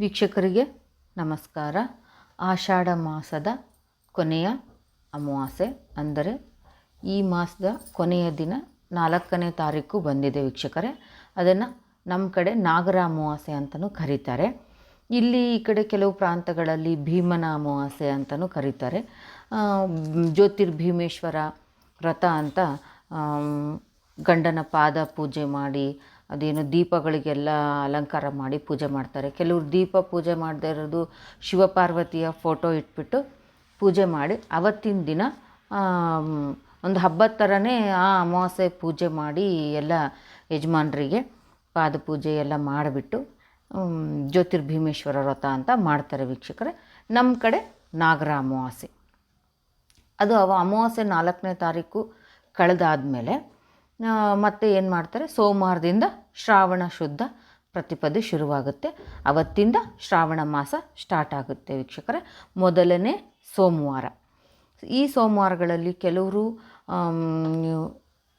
ವೀಕ್ಷಕರಿಗೆ ನಮಸ್ಕಾರ. ಆಷಾಢ ಮಾಸದ ಕೊನೆಯ ಅಮಾವಾಸ್ಯೆ ಅಂದರೆ ಈ ಮಾಸದ ಕೊನೆಯ ದಿನ ನಾಲ್ಕನೇ ತಾರೀಕು ಬಂದಿದೆ ವೀಕ್ಷಕರೇ. ಅದನ್ನು ನಮ್ಮ ಕಡೆ ನಾಗರ ಅಮಾವಾಸ್ಯೆ ಅಂತಲೂ ಕರೀತಾರೆ. ಇಲ್ಲಿ ಈ ಕಡೆ ಕೆಲವು ಪ್ರಾಂತಗಳಲ್ಲಿ ಭೀಮನ ಅಮಾವಾಸ್ಯೆ ಅಂತಲೂ ಕರೀತಾರೆ. ಜ್ಯೋತಿರ್ಭೀಮೇಶ್ವರ ವ್ರತ ಅಂತ ಗಂಡನ ಪಾದ ಪೂಜೆ ಮಾಡಿ ಅದೇನು ದೀಪಗಳಿಗೆಲ್ಲ ಅಲಂಕಾರ ಮಾಡಿ ಪೂಜೆ ಮಾಡ್ತಾರೆ. ಕೆಲವರು ದೀಪ ಪೂಜೆ ಮಾಡದೇ ಇರೋದು ಶಿವಪಾರ್ವತಿಯ ಫೋಟೋ ಇಟ್ಬಿಟ್ಟು ಪೂಜೆ ಮಾಡಿ ಅವತ್ತಿನ ದಿನ ಒಂದು ಹಬ್ಬದ ಥರನೇ ಆ ಅಮಾವಾಸ್ಯೆ ಪೂಜೆ ಮಾಡಿ ಎಲ್ಲ ಯಜಮಾನರಿಗೆ ಪಾದ ಪೂಜೆ ಎಲ್ಲ ಮಾಡಿಬಿಟ್ಟು ಜ್ಯೋತಿರ್ಭೀಮೇಶ್ವರ ವ್ರತ ಅಂತ ಮಾಡ್ತಾರೆ ವೀಕ್ಷಕರೇ. ನಮ್ಮ ಕಡೆ ನಾಗರ ಅಮಾವಾಸ್ಯೆ. ಅದು ಅವ ಅಮಾವಾಸ್ಯೆ ನಾಲ್ಕನೇ ತಾರೀಕು ಕಳೆದಾದಮೇಲೆ ಮತ್ತೆ ಏನು ಮಾಡ್ತಾರೆ? ಸೋಮವಾರದಿಂದ ಶ್ರಾವಣ ಶುದ್ಧ ಪ್ರತಿಪದೆ ಶುರುವಾಗುತ್ತೆ. ಅವತ್ತಿಂದ ಶ್ರಾವಣ ಮಾಸ ಸ್ಟಾರ್ಟ್ ಆಗುತ್ತೆ ವೀಕ್ಷಕರೇ. ಮೊದಲನೇ ಸೋಮವಾರ. ಈ ಸೋಮವಾರಗಳಲ್ಲಿ ಕೆಲವರು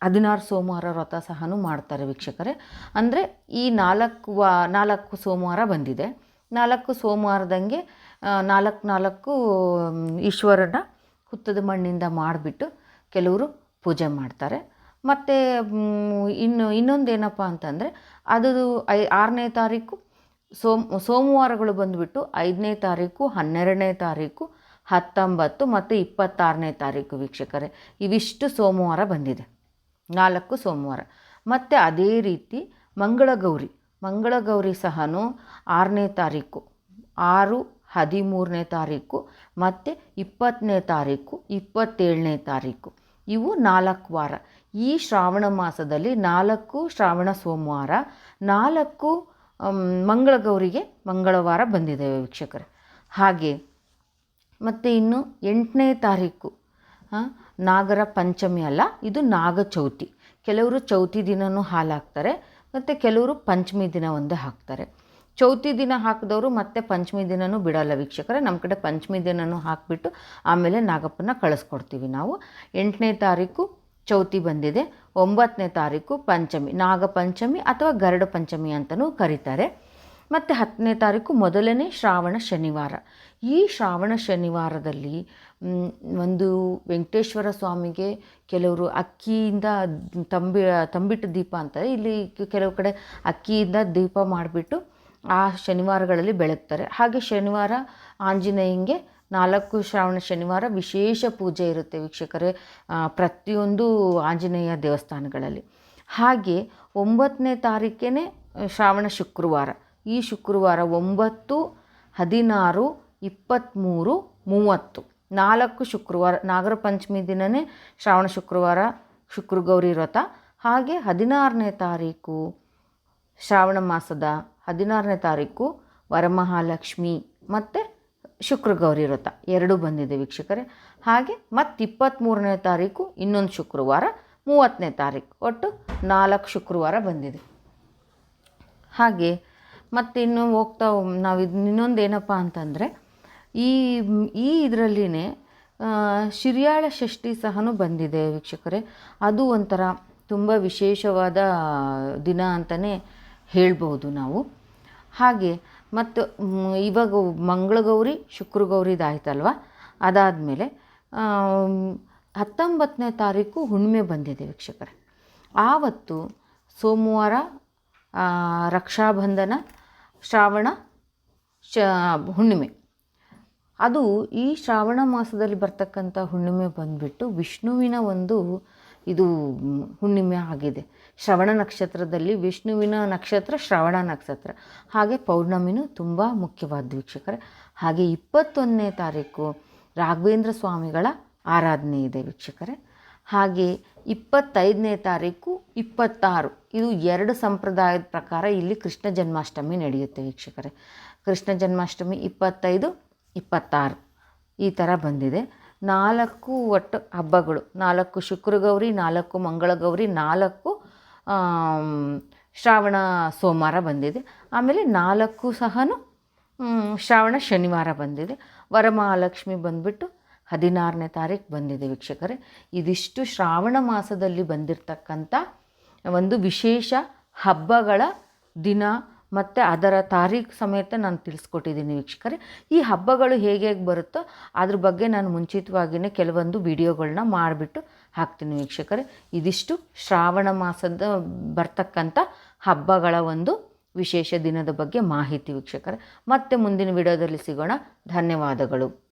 ಹದಿನಾರು ಸೋಮವಾರ ವ್ರತ ಸಹನೂ ಮಾಡ್ತಾರೆ ವೀಕ್ಷಕರೇ. ಅಂದರೆ ಈ ನಾಲ್ಕು ವಾ, ನಾಲ್ಕು ಸೋಮವಾರ ಬಂದಿದೆ. ನಾಲ್ಕು ಸೋಮವಾರದಂಗೆ ನಾಲ್ಕು ನಾಲ್ಕು, ಈಶ್ವರನ ಹುತ್ತದ ಮಣ್ಣಿಂದ ಮಾಡಿಬಿಟ್ಟು ಕೆಲವರು ಪೂಜೆ ಮಾಡ್ತಾರೆ. ಮತ್ತು ಇನ್ನು, ಇನ್ನೊಂದೇನಪ್ಪ ಅಂತಂದರೆ ಅದು ಐ, ಆರನೇ ತಾರೀಕು, ಸೋಮ್, ಸೋಮವಾರಗಳು ಬಂದುಬಿಟ್ಟು ಐದನೇ ತಾರೀಕು, ಹನ್ನೆರಡನೇ ತಾರೀಕು, ಹತ್ತೊಂಬತ್ತು ಮತ್ತು ಇಪ್ಪತ್ತಾರನೇ ತಾರೀಕು ವೀಕ್ಷಕರೇ, ಇವಿಷ್ಟು ಸೋಮವಾರ ಬಂದಿದೆ. ನಾಲ್ಕು ಸೋಮವಾರ. ಮತ್ತು ಅದೇ ರೀತಿ ಮಂಗಳಗೌರಿ ಮಂಗಳಗೌರಿ ಸಹನೂ ಆರನೇ ತಾರೀಕು, ಆರು, ಹದಿಮೂರನೇ ತಾರೀಕು, ಮತ್ತು ಇಪ್ಪತ್ತನೇ ತಾರೀಕು, ಇಪ್ಪತ್ತೇಳನೇ ತಾರೀಕು. ಇವು ನಾಲ್ಕು ವಾರ. ಈ ಶ್ರಾವಣ ಮಾಸದಲ್ಲಿ ನಾಲ್ಕು ಶ್ರಾವಣ ಸೋಮವಾರ, ನಾಲ್ಕು ಮಂಗಳಗೌರಿಗೆ ಮಂಗಳವಾರ ಬಂದಿದೆ ವೀಕ್ಷಕರೇ. ಹಾಗೆ ಮತ್ತು ಇನ್ನು ಎಂಟನೇ ತಾರೀಕು ನಾಗರ ಪಂಚಮಿ ಅಲ್ಲ, ಇದು ನಾಗ ಚೌತಿ. ಕೆಲವರು ಚೌತಿ ದಿನವೂ ಹಾಲು ಹಾಕ್ತಾರೆ ಮತ್ತು ಕೆಲವರು ಪಂಚಮಿ ದಿನ ಒಂದೇ ಹಾಕ್ತಾರೆ. ಚೌತಿ ದಿನ ಹಾಕಿದವರು ಮತ್ತೆ ಪಂಚಮಿ ದಿನವೂ ಬಿಡಲ್ಲ ವೀಕ್ಷಕರ. ನಮ್ಮ ಕಡೆ ಪಂಚಮಿ ದಿನವೂ ಹಾಕಿಬಿಟ್ಟು ಆಮೇಲೆ ನಾಗಪ್ಪನ ಕಳಿಸ್ಕೊಡ್ತೀವಿ ನಾವು. ಎಂಟನೇ ತಾರೀಕು ಚೌತಿ ಬಂದಿದೆ ಒಂಬತ್ತನೇ ತಾರೀಕು ಪಂಚಮಿ, ನಾಗ ಪಂಚಮಿ ಅಥವಾ ಗರಡ ಪಂಚಮಿ ಅಂತಲೂ ಕರೀತಾರೆ. ಮತ್ತು ಹತ್ತನೇ ತಾರೀಕು ಮೊದಲನೇ ಶ್ರಾವಣ ಶನಿವಾರ. ಈ ಶ್ರಾವಣ ಶನಿವಾರದಲ್ಲಿ ಒಂದು ವೆಂಕಟೇಶ್ವರ ಸ್ವಾಮಿಗೆ ಕೆಲವರು ಅಕ್ಕಿಯಿಂದ ತಂಬಿ, ತಂಬಿಟ್ಟು ದೀಪ ಅಂತಾರೆ. ಇಲ್ಲಿ ಕೆಲವು ಕಡೆ ಅಕ್ಕಿಯಿಂದ ದೀಪ ಮಾಡಿಬಿಟ್ಟು ಆ ಶನಿವಾರಗಳಲ್ಲಿ ಬೆಳಗ್ತಾರೆ. ಹಾಗೆ ಶನಿವಾರ ಆಂಜನೇಯಂಗೆ ನಾಲ್ಕು ಶ್ರಾವಣ ಶನಿವಾರ ವಿಶೇಷ ಪೂಜೆ ಇರುತ್ತೆ ವೀಕ್ಷಕರೇ ಪ್ರತಿಯೊಂದು ಆಂಜನೇಯ ದೇವಸ್ಥಾನಗಳಲ್ಲಿ. ಹಾಗೆ ಒಂಬತ್ತನೇ ತಾರೀಕೇ ಶ್ರಾವಣ ಶುಕ್ರವಾರ. ಈ ಶುಕ್ರವಾರ ಒಂಬತ್ತು, ಹದಿನಾರು ಇಪ್ಪತ್ತ್ಮೂರು ಮೂವತ್ತು. ನಾಲ್ಕು ಶುಕ್ರವಾರ, ನಾಗರ ಪಂಚಮಿ ದಿನವೇ ಶ್ರಾವಣ ಶುಕ್ರವಾರ ಶುಕ್ರಗೌರಿ ವ್ರತ. ಹಾಗೆ ಹದಿನಾರನೇ ತಾರೀಕು ಶ್ರಾವಣ ಮಾಸದ ಹದಿನಾರನೇ ತಾರೀಕು ವರಮಹಾಲಕ್ಷ್ಮಿ ಮತ್ತು ಶುಕ್ರಗೌರಿ ವ್ರತ. ಎರಡೂ ಬಂದಿದೆ ವೀಕ್ಷಕರೇ. ಹಾಗೆ ಮತ್ತು ಇಪ್ಪತ್ತ್ಮೂರನೇ ತಾರೀಕು ಇನ್ನೊಂದು ಶುಕ್ರವಾರ, ಮೂವತ್ತನೇ ತಾರೀಕು. ಒಟ್ಟು ನಾಲ್ಕು ಶುಕ್ರವಾರ ಬಂದಿದೆ. ಹಾಗೆ ಮತ್ತು ಇನ್ನು ಹೋಗ್ತಾ ನಾವು ಇದು ಇನ್ನೊಂದು ಏನಪ್ಪ ಅಂತಂದರೆ, ಈ ಈ ಇದರಲ್ಲಿನೇ ಶಿರ್ಯಾಳ ಷಷ್ಠಿ ಸಹನೂ ಬಂದಿದೆ ವೀಕ್ಷಕರೇ. ಅದು ಒಂಥರ ತುಂಬ ವಿಶೇಷವಾದ ದಿನ ಅಂತಲೇ ಹೇಳ್ಬೋದು ನಾವು. ಹಾಗೆ ಮತ್ತು ಇವಾಗ ಮಂಗಳಗೌರಿ ಅದಾದ ಮೇಲೆ ಹತ್ತೊಂಬತ್ತನೇ ತಾರೀಕು ಹುಣ್ಣಿಮೆ ಬಂದಿದೆ ವೀಕ್ಷಕರೇ. ಆವತ್ತು ಸೋಮವಾರ ರಕ್ಷಾಬಂಧನ, ಶ್ರಾವಣ, ಶ, ಹುಣ್ಣಿಮೆ. ಅದು ಈ ಶ್ರಾವಣ ಮಾಸದಲ್ಲಿ ಬರ್ತಕ್ಕಂಥ ಹುಣ್ಣಿಮೆ ಬಂದುಬಿಟ್ಟು ವಿಷ್ಣುವಿನ ಒಂದು ಇದು ಹುಣ್ಣಿಮೆ ಆಗಿದೆ. ಶ್ರವಣ ನಕ್ಷತ್ರದಲ್ಲಿ ವಿಷ್ಣುವಿನ ನಕ್ಷತ್ರ, ಶ್ರವಣ ನಕ್ಷತ್ರ. ಹಾಗೆ ಪೌರ್ಣಮಿನೂ ತುಂಬ ಮುಖ್ಯವಾದ ವೀಕ್ಷಕರೇ. ಹಾಗೆ ಇಪ್ಪತ್ತೊಂದನೇ ತಾರೀಕು ರಾಘವೇಂದ್ರ ಸ್ವಾಮಿಗಳ ಆರಾಧನೆ ಇದೆ ವೀಕ್ಷಕರೇ. ಹಾಗೆ ಇಪ್ಪತ್ತೈದನೇ ತಾರೀಕು ಇಪ್ಪತ್ತಾರು. ಇದು ಎರಡು ಸಂಪ್ರದಾಯದ ಪ್ರಕಾರ ಇಲ್ಲಿ ಕೃಷ್ಣ ಜನ್ಮಾಷ್ಟಮಿ ನಡೆಯುತ್ತೆ ವೀಕ್ಷಕರೇ. ಕೃಷ್ಣ ಜನ್ಮಾಷ್ಟಮಿ ಇಪ್ಪತ್ತೈದು, ಇಪ್ಪತ್ತಾರು ಈ ಥರ ಬಂದಿದೆ. ನಾಲ್ಕು ಒಟ್ಟು ಹಬ್ಬಗಳು. ನಾಲ್ಕು ಶುಕ್ರಗೌರಿ ನಾಲ್ಕು ಮಂಗಳಗೌರಿ ನಾಲ್ಕು ಆಮ್, ಶ್ರಾವಣ ಸೋಮವಾರ ಬಂದಿದೆ. ಆಮೇಲೆ ನಾಲ್ಕು ಸಹ ಶ್ರಾವಣ ಶನಿವಾರ ಬಂದಿದೆ. ವರಮಹಾಲಕ್ಷ್ಮಿ ಬಂದುಬಿಟ್ಟು ಹದಿನಾರನೇ ತಾರೀಕು ಬಂದಿದೆ ವೀಕ್ಷಕರೇ. ಇದಿಷ್ಟು ಶ್ರಾವಣ ಮಾಸದಲ್ಲಿ ಬಂದಿರತಕ್ಕಂಥ ಒಂದು ವಿಶೇಷ ಹಬ್ಬಗಳ ದಿನ ಮತ್ತು ಅದರ ತಾರೀಖು ಸಮೇತ ನಾನು ತಿಳಿಸ್ಕೊಟ್ಟಿದ್ದೀನಿ ವೀಕ್ಷಕರೇ. ಈ ಹಬ್ಬಗಳು ಹೇಗೆ ಹೇಗೆ ಬರುತ್ತೋ ಅದ್ರ ಬಗ್ಗೆ ನಾನು ಮುಂಚಿತವಾಗಿಯೇ ಕೆಲವೊಂದು ವಿಡಿಯೋಗಳನ್ನ ಮಾಡಿಬಿಟ್ಟು ಹಾಕ್ತೀನಿ ವೀಕ್ಷಕರೇ. ಇದಿಷ್ಟು ಶ್ರಾವಣ ಮಾಸದ ಬರ್ತಕ್ಕಂಥ ಹಬ್ಬಗಳ ಒಂದು ವಿಶೇಷ ದಿನದ ಬಗ್ಗೆ ಮಾಹಿತಿ ವೀಕ್ಷಕರೇ. ಮತ್ತೆ ಮುಂದಿನ ವಿಡಿಯೋದಲ್ಲಿ ಸಿಗೋಣ. ಧನ್ಯವಾದಗಳು.